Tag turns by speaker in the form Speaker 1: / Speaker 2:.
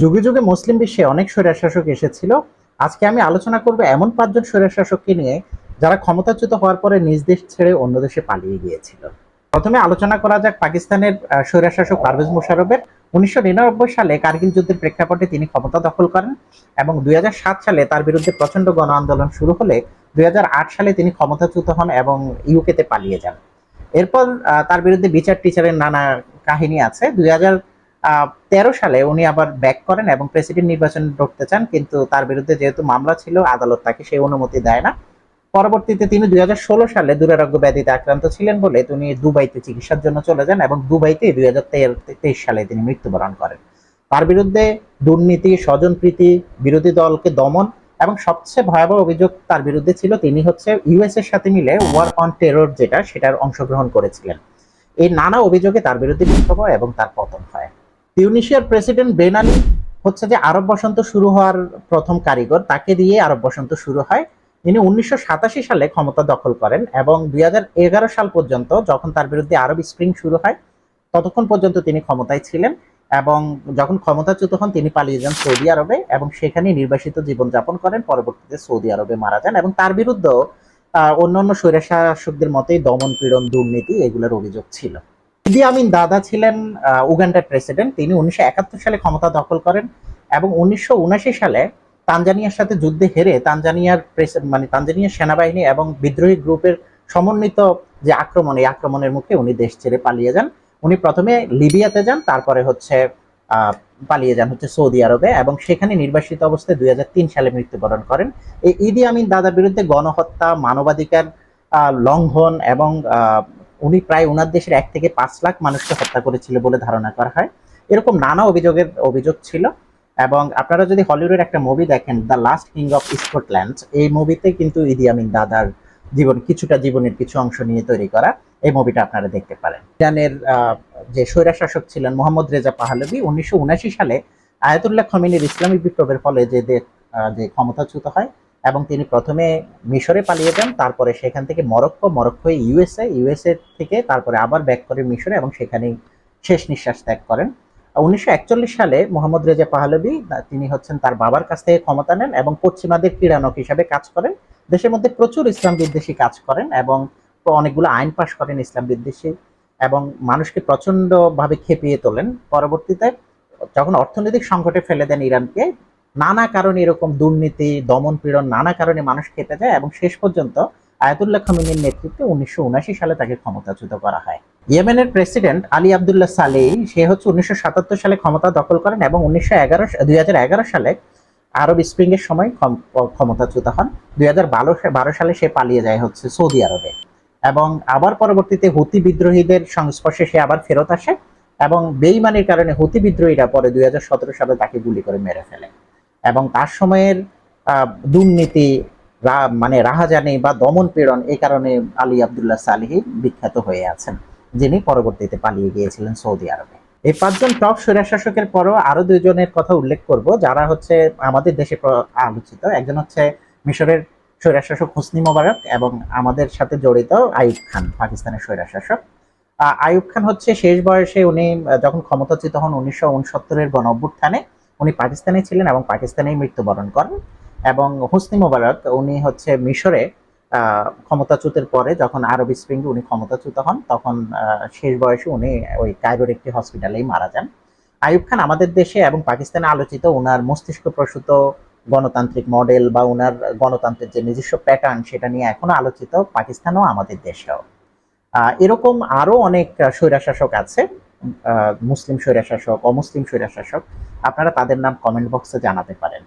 Speaker 1: যুগে যুগে মুসলিম বিশ্বে অনেক স্বৈরশাসক এসেছিল। আজকে আমি আলোচনা করব এমন পাঁচজন স্বৈরশাসককে নিয়ে যারা ক্ষমতাচ্যুত হওয়ার পরে নিজ দেশ ছেড়ে অন্য দেশে পালিয়ে গিয়েছিল। প্রথমে আলোচনা করা যাক পাকিস্তানের স্বৈরশাসক পারভেজ মুশারফের। উনিশশো নিরানব্বই সালে কার্গিল যুদ্ধের প্রেক্ষাপটে তিনি ক্ষমতা দখল করেন এবং দুই হাজার সাত সালে তার বিরুদ্ধে প্রচণ্ড গণ আন্দোলন শুরু হলে দুই হাজার আট সালে তিনি ক্ষমতাচ্যুত হন এবং ইউকেতে পালিয়ে যান। এরপর তার বিরুদ্ধে বিচার টিচারের নানা কাহিনী আছে। দুই হাজার তেরো সালে উনি আবার ব্যাক করেন এবং প্রেসিডেন্ট নির্বাচন লড়তে চান, কিন্তু তার বিরুদ্ধে যেহেতু মামলা ছিল, আদালত তাকে সেই অনুমতি দেয় না। পরবর্তীতে তিনি দুই সালে দুরারোগ্য ব্যাধিতে আক্রান্ত ছিলেন বলে তিনি দুবাইতে চিকিৎসার জন্য চলে যান এবং দুবাইতে দুই সালে তিনি মৃত্যুবরণ করেন। তার বিরুদ্ধে দুর্নীতি, স্বজনপ্রীতি, বিরোধী দলকে দমন এবং সবচেয়ে ভয়াবহ অভিযোগ তার বিরুদ্ধে ছিল, তিনি হচ্ছে ইউএস এর সাথে মিলে ওয়ার অন টেরর যেটা, সেটার অংশগ্রহণ করেছিলেন। এই নানা অভিযোগে তার বিরুদ্ধে বিক্ষোভ এবং তার পতন হয়। তিউনিশিয়ার প্রেসিডেন্ট বেন আলী হচ্ছে যে আরব বসন্ত শুরু হওয়ার প্রথম কারিগর, তাকে দিয়ে আরব বসন্ত শুরু হয়। তিনি উনিশশো সাতাশি সালে ক্ষমতা দখল করেন এবং দুই সাল পর্যন্ত যখন তার বিরুদ্ধে আরব স্প্রিং শুরু হয়, ততক্ষণ পর্যন্ত তিনি ক্ষমতায় ছিলেন এবং যখন ক্ষমতাচ্যুত হন, তিনি পালিয়ে যান সৌদি আরবে এবং সেখানে নির্বাসিত জীবনযাপন করেন। পরবর্তীতে সৌদি আরবে মারা যান এবং তার বিরুদ্ধেও অন্যান্য স্বৈরশাসকদের মতোই দমন পীড়ন, দুর্নীতি এগুলোর অভিযোগ ছিল। ইদি আমিন দাদা ছিলেন উগান্ডার প্রেসিডেন্ট। তিনি উনিশশো একাত্তর সালে ক্ষমতা দখল করেন এবং উনিশশো উনাশি সালে তানজানিয়ার সাথে যুদ্ধে হেরে তানজানিয়ার মানে তানজানিয়ার সেনাবাহিনী এবং বিদ্রোহী গ্রুপের সমন্বিত যে আক্রমণ, এই আক্রমণের মুখে উনি দেশ ছেড়ে পালিয়ে যান। উনি প্রথমে লিবিয়াতে যান, তারপরে হচ্ছে পালিয়ে যান হচ্ছে সৌদি আরবে এবং সেখানে নির্বাসিত অবস্থায় দুই হাজার তিন সালে মৃত্যুবরণ করেন। এই ইদি আমিন দাদার বিরুদ্ধে গণহত্যা, মানবাধিকার লঙ্ঘন এবং উনি প্রায় ওনার দেশের এক থেকে পাঁচ লাখ মানুষকে হত্যা করেছিল বলে ধারণা করা হয়। এরকম নানা অভিযোগের অভিযোগ ছিল এবং আপনারা যদি হলিউডের একটা মুভি দেখেন the last king of Scotland এই মুভিতে কিন্তু ইদি আমিন দাদার জীবন, কিছুটা জীবনের কিছু অংশ নিয়ে তৈরি করা এই মুভিটা আপনারা দেখতে পারেন। ইরানের যে স্বৈরাশাসক ছিলেন মোহাম্মদ রেজা পাহালবি উনিশশো সালে আয়াতুল্লাহ খমিনের ইসলামী বিপ্লবের ফলে যে যে ক্ষমতাচ্যুত হয় এবং তিনি প্রথমে মিশরে পালিয়ে যান তারপরে সেখান থেকে মরক্কো মরক্কো ইউএসএ ইউএসএ থেকে তারপরে আবার ব্যাক করে মিশরে এবং সেখানেই শেষ নিঃশ্বাস ত্যাগ করেন। উনিশশো একচল্লিশ সালে মোহাম্মদ রেজা পাহলভি আহ, তিনি হচ্ছেন তার বাবার কাছ থেকে ক্ষমতা নেন এবং পশ্চিমাদের ক্রীড়ানক হিসাবে কাজ করেন। দেশের মধ্যে প্রচুর ইসলাম বিদ্বেষী কাজ করেন এবং অনেকগুলো আইন পাশ করেন ইসলাম বিদ্বেষী এবং মানুষকে প্রচণ্ড ভাবে খেপিয়ে তোলেন। পরবর্তীতে যখন অর্থনৈতিক সংকটে ফেলে দেন ইরানকে নানা কারণে এরকম দুর্নীতি, দমন পীড়ন নানা কারণে মানুষ খেপে যায় এবং শেষ পর্যন্ত আয়াতুল্লাহ খামিনের নেতৃত্বে উনিশশো সালে তাকে ক্ষমতাচ্যুত করা হয়। ইয়েমেনের প্রেসিডেন্ট আলী আবদুল্লাহ সালেহ সে হচ্ছে উনিশশো সালে ক্ষমতা দখল করেন এবং উনিশশো সালে আরব স্প্রিং এর সময় ক্ষমতাচ্যুত হন। দুই সালে সে পালিয়ে যায় হচ্ছে সৌদি আরবে। এবং আবার পরবর্তীতে হুতি বিদ্রোহীদের সংস্পর্শে সে আবার ফেরত আসে এবং বেইমানির কারণে হুতি বিদ্রোহীরা পরে দুই হাজার সতেরো সালে তাকে গুলি করে মেরে ফেলে। এবং তার সময়ের দুর্নীতি মানে রাহাজানি বা দমন পীড়ন এই কারণে আলী আবদুল্লাহ সালিহি বিখ্যাত হয়ে আছেন যিনি পরবর্তীতে পালিয়ে গিয়েছিলেন সৌদি আরবে। এই পাঁচজন টপ স্বৈরশাসকের পরও আরও দুইজনের কথা উল্লেখ করব যারা হচ্ছে আমাদের দেশে আলোচিত। একজন হচ্ছে মিশরের স্বৈরশাসক হোসনি মোবারক এবং আমাদের সাথে জড়িত আইয়ুব খান পাকিস্তানের স্বৈরশাসক আহ, আইয়ুব খান হচ্ছে শেষ বয়সে উনি যখন ক্ষমতাচ্যুত হন উনিশশো উনসত্তরের গণ অভ্যুত্থানে উনি পাকিস্তানে ছিলেন এবং পাকিস্তানেই মৃত্যুবরণ করেন এবং হোসনি মোবারক উনি হচ্ছে মিশরে ক্ষমতাচ্যুতের পরে যখন আরব স্প্রিং উনি ক্ষমতাচ্যুত হন, তখন শেষ বয়সে উনি ওই কায়রোর একটি হসপিটালেই মারা যান। আইয়ুব খান আমাদের দেশে এবং পাকিস্তানে আলোচিত ওনার মস্তিষ্ক প্রসূত গণতান্ত্রিক মডেল বা ওনার গণতন্ত্রের যে নিজস্ব প্যাটার্ন সেটা নিয়ে এখনও আলোচিত পাকিস্তানও আমাদের দেশেও। এরকম আরও অনেক স্বৈরাশাসক আছে। মুসলিম স্বৈরাশাসক অমুসলিম স্বৈরাশাসক আপনারা তাদের নাম কমেন্ট বক্সে জানাতে পারেন।